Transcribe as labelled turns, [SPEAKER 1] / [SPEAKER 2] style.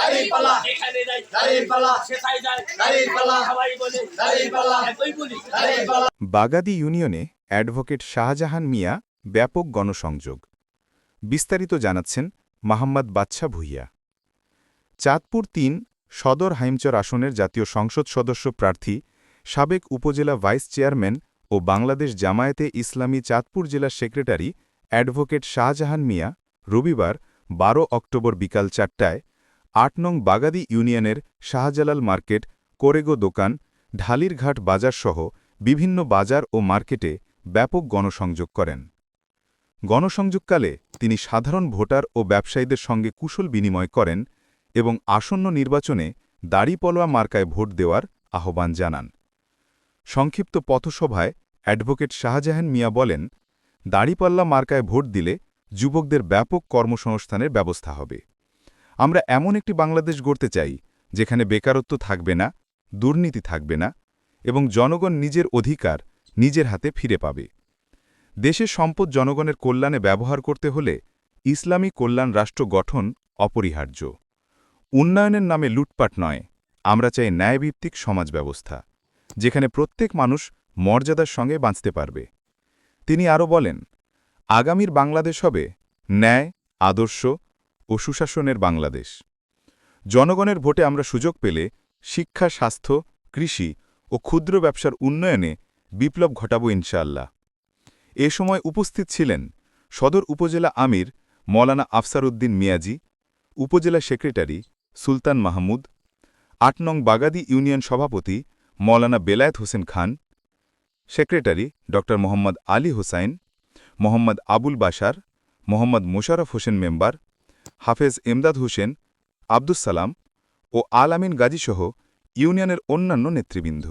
[SPEAKER 1] দাঁড়িপাল্লা
[SPEAKER 2] এখানে যাই
[SPEAKER 1] দাঁড়িপাল্লা
[SPEAKER 2] সেটাই যায়
[SPEAKER 1] দাঁড়িপাল্লা
[SPEAKER 2] সবাই বলে একই বলি
[SPEAKER 3] বাগাদি ইউনিয়নে অ্যাডভোকেট শাহজাহান মিয়া ব্যাপক গণসংযোগ। বিস্তারিত জানাচ্ছেন মাহমদ বাচ্চা ভুইয়া। চাঁদপুর তিন সদর হাইমচর আসনের জাতীয় সংসদ সদস্য প্রার্থী সাবেক উপজেলা ভাইস চেয়ারম্যান ও বাংলাদেশ জামায়াতে ইসলামী চাঁদপুর জেলা সেক্রেটারি অ্যাডভোকেট শাহজাহান মিয়া রবিবার ১২ অক্টোবর বিকাল চারটায় আট নং বাগাদি ইউনিয়নের শাহজালাল মার্কেট, কোরেগো দোকান, ঢালিরঘাট বাজারসহ বিভিন্ন বাজার ও মার্কেটে ব্যাপক গণসংযোগ করেন। গণসংযোগকালে তিনি সাধারণ ভোটার ও ব্যবসায়ীদের সঙ্গে কুশল বিনিময় করেন এবং আসন্ন নির্বাচনে দাড়িপলোয়া মার্কায় ভোট দেওয়ার আহ্বান জানান। সংক্ষিপ্ত পথসভায় অ্যাডভোকেট শাহজাহান মিয়া বলেন, দাড়িপাল্লা মার্কায় ভোট দিলে যুবকদের ব্যাপক কর্মসংস্থানের ব্যবস্থা হবে। আমরা এমন একটি বাংলাদেশ গড়তে চাই, যেখানে বেকারত্ব থাকবে না, দুর্নীতি থাকবে না, এবং জনগণ নিজের অধিকার নিজের হাতে ফিরে পাবে। দেশের সম্পদ জনগণের কল্যাণে ব্যবহার করতে হলে ইসলামী কল্যাণ রাষ্ট্র গঠন অপরিহার্য। উন্নয়নের নামে লুটপাট নয়, আমরা চাই ন্যায়ভিত্তিক সমাজ ব্যবস্থা যেখানে প্রত্যেক মানুষ মর্যাদার সঙ্গে বাঁচতে পারবে। তিনি আরও বলেন, আগামীর বাংলাদেশ হবে ন্যায়, আদর্শ ও সুশাসনের বাংলাদেশ। জনগণের ভোটে আমরা সুযোগ পেলে শিক্ষা, স্বাস্থ্য, কৃষি ও ক্ষুদ্র ব্যবসার উন্নয়নে বিপ্লব ঘটাবো ইনশাআল্লাহ। এ সময় উপস্থিত ছিলেন সদর উপজেলা আমির মৌলানা আফসার উদ্দিন মিয়াজি, উপজেলা সেক্রেটারি সুলতান মাহমুদ, আট নং বাগাদি ইউনিয়ন সভাপতি মৌলানা বেলায়েত হোসেন খান, সেক্রেটারি ড. মোহাম্মদ আলী হোসাইন, মোহাম্মদ আবুল বাশার, মোহাম্মদ মোশারফ হোসেন মেম্বার হাফেজ এমদাদ হোসেন আব্দুস সালাম ও আল আমিন গাজীসহ ইউনিয়নের অন্যান্য নেতৃবৃন্দ।